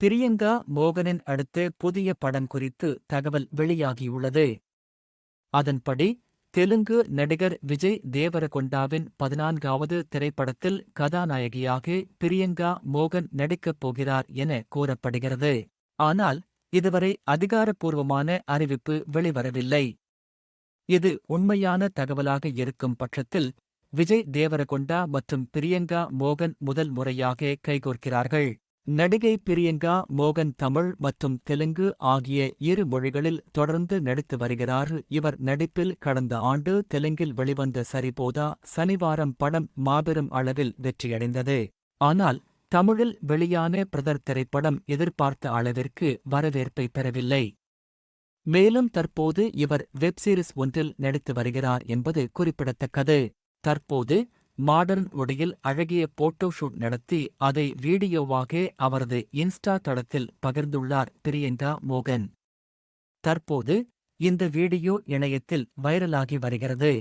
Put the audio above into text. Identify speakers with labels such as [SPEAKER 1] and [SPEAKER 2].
[SPEAKER 1] பிரியங்கா மோகனின் அடுத்த புதிய படம் குறித்து தகவல் வெளியாகியுள்ளது. அதன்படி தெலுங்கு நடிகர் விஜய் தேவரகொண்டாவின் பதினான்காவது திரைப்படத்தில் கதாநாயகியாக பிரியங்கா மோகன் நடிக்கப் போகிறார் என கூறப்படுகிறது. ஆனால் இதுவரை அதிகாரப்பூர்வமான அறிவிப்பு வெளிவரவில்லை. இது உண்மையான தகவலாக இருக்கும் பட்சத்தில் விஜய் தேவரகொண்டா மற்றும் பிரியங்கா மோகன் முதல் முறையாக கைகோர்க்கிறார்கள். நடிகை பிரியங்கா மோகன் தமிழ் மற்றும் தெலுங்கு ஆகிய இரு மொழிகளில் தொடர்ந்து நடித்து வருகிறார். இவர் நடிப்பில் கடந்த ஆண்டு தெலுங்கில் வெளிவந்த சரிபோதா சனிவாரம் படம் மாபெரும் அளவில் வெற்றியடைந்தது. ஆனால் தமிழில் வெளியான பிரதர் திரைப்படம் எதிர்பார்த்த அளவிற்கு வரவேற்பை பெறவில்லை. மேலும் தற்போது இவர் வெப்சீரிஸ் ஒன்றில் நடித்து வருகிறார் என்பது குறிப்பிடத்தக்கது. தற்போது மாடர்ன் உடையில் அழகிய போட்டோ ஷூட் நடத்தி அதை வீடியோவாக அவரது இன்ஸ்டா தளத்தில் பகிர்ந்துள்ளார் பிரியங்கா மோகன். தற்போது இந்த வீடியோ இணையத்தில் வைரலாகி வருகிறது.